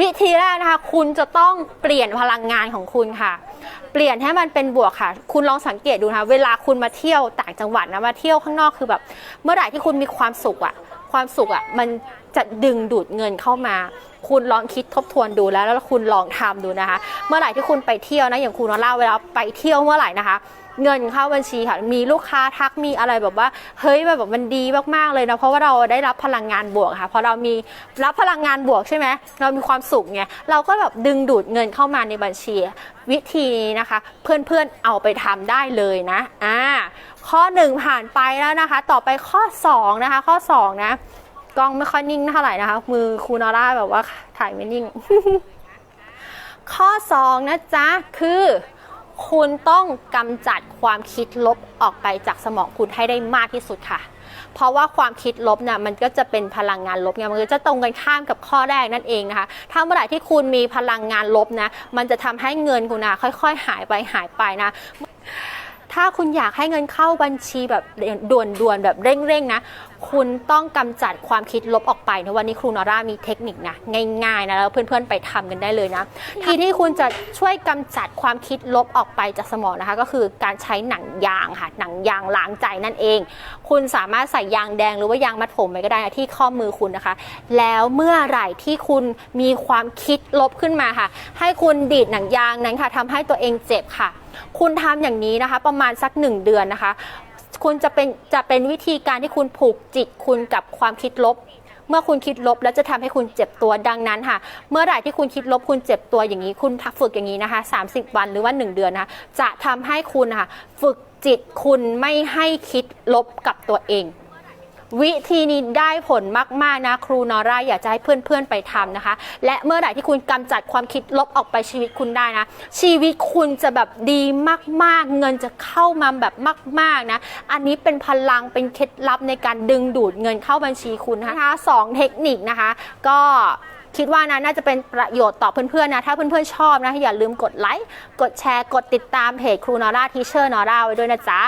วิธีแรกนะคะ คุณจะต้องเปลี่ยนพลังงานของคุณค่ะ เปลี่ยนให้มันเป็นบวกค่ะ คุณลองสังเกตดูนะคะเวลาคุณมาเที่ยวต่างจังหวัดนะมาเที่ยวข้างนอกคือแบบ เมื่อไหร่ที่คุณมีความสุขอะความสุขอะมันจะดึงดูดเงินเข้ามา คุณลองคิดทบทวนดูแล้ว แล้วคุณลองทำดูนะคะ เมื่อไหร่ที่คุณไปเที่ยวนะอย่างคุณนอล่าเวลาไปเที่ยวเมื่อไหร่นะคะ เงินเข้าบัญชีค่ะ มีลูกค้าทักมีอะไรแบบว่า เฮ้ยแบบมันดีมากๆเลยนะเพราะว่าเราได้รับพลังงานบวกค่ะพอเรามีรับพลังงานบวกใช่ไหมเรามีความสุขไงเราก็แบบดึงดูดเงินเข้ามาในบัญชี วิธีนี้นะคะ เพื่อนๆเอาไปทำได้เลยนะอ่าข้อหนึ่งผ่านไปแล้วนะคะ ต่อไปข้อสองนะคะ ข้อสองนะกล้องไม่ค่อยนิ่งเท่าไหร่นะคะ มือคูนอร่าแบบว่าถ่ายไม่นิ่ง ข้อ 2 นะจ๊ะ คือ คุณต้องกำจัดความคิดลบออกไปจากสมองคุณให้ได้มากที่สุดค่ะ เพราะว่าความคิดลบเนี่ยมันก็จะเป็นพลังงานลบไงมันก็จะตรงกันข้ามกับข้อแรกนั่นเองนะคะ ถ้าเมื่อไหร่ที่คุณมีพลังงานลบนะ มันจะทำให้เงินคุณนะค่อย ๆ หายไปหายไปนะ ถ้าคุณอยากให้เงินเข้าบัญชีแบบด่วนๆแบบเร่งๆนะ คุณต้องกำจัดความคิดลบออกไปนะวันนี้ครูนอร่ามีเทคนิคนะง่ายๆนะแล้วเพื่อนๆไปทำกันได้เลยนะทีที่คุณจะช่วยกำจัดความคิดลบออกไปจากสมองนะคะ ก็คือการใช้หนังยางค่ะหนังยางล้างใจนั่นเอง คุณสามารถใส่ยางแดงหรือว่ายางมัดผมไปก็ได้นะที่ข้อมือคุณนะคะ แล้วเมื่อไหร่ที่คุณมีความคิดลบขึ้นมาค่ะ ให้คุณดีดหนังยางนั้นค่ะทำให้ตัวเองเจ็บค่ะ คุณทำอย่างนี้นะคะ ประมาณสักหนึ่งเดือนนะคะ คุณจะเป็นจะเป็นวิธีการที่คุณผูกจิตคุณกับความคิดลบ เมื่อคุณคิดลบแล้วจะทำให้คุณเจ็บตัวดังนั้นค่ะ เมื่อไหร่ที่คุณคิดลบคุณเจ็บตัวอย่างนี้ คุณฝึกอย่างนี้นะคะ 30 วันหรือว่า 1 เดือนนะคะจะทำให้คุณค่ะฝึกจิตคุณไม่ให้คิดลบกับตัวเอง วิธีนี้ได้ผลมาก ๆ นะครูนอร่าอยากจะให้เพื่อน ๆ ไปทำนะคะ และเมื่อไหร่ที่คุณกำจัดความคิดลบออกไปชีวิตคุณได้นะ ชีวิตคุณจะแบบดีมาก ๆ เงินจะเข้ามาแบบมาก ๆ นะ อันนี้เป็นพลังเป็นเคล็ดลับในการดึงดูดเงินเข้าบัญชีคุณนะคะสองเทคนิคนะคะ ก็คิดว่านะน่าจะเป็นประโยชน์ต่อเพื่อนๆนะ ถ้าเพื่อนๆชอบนะ อย่าลืมกดไลค์ กดแชร์ กดติดตามเพจครูนอร่าทีเชอร์นอร่าไว้ด้วยนะจ๊ะ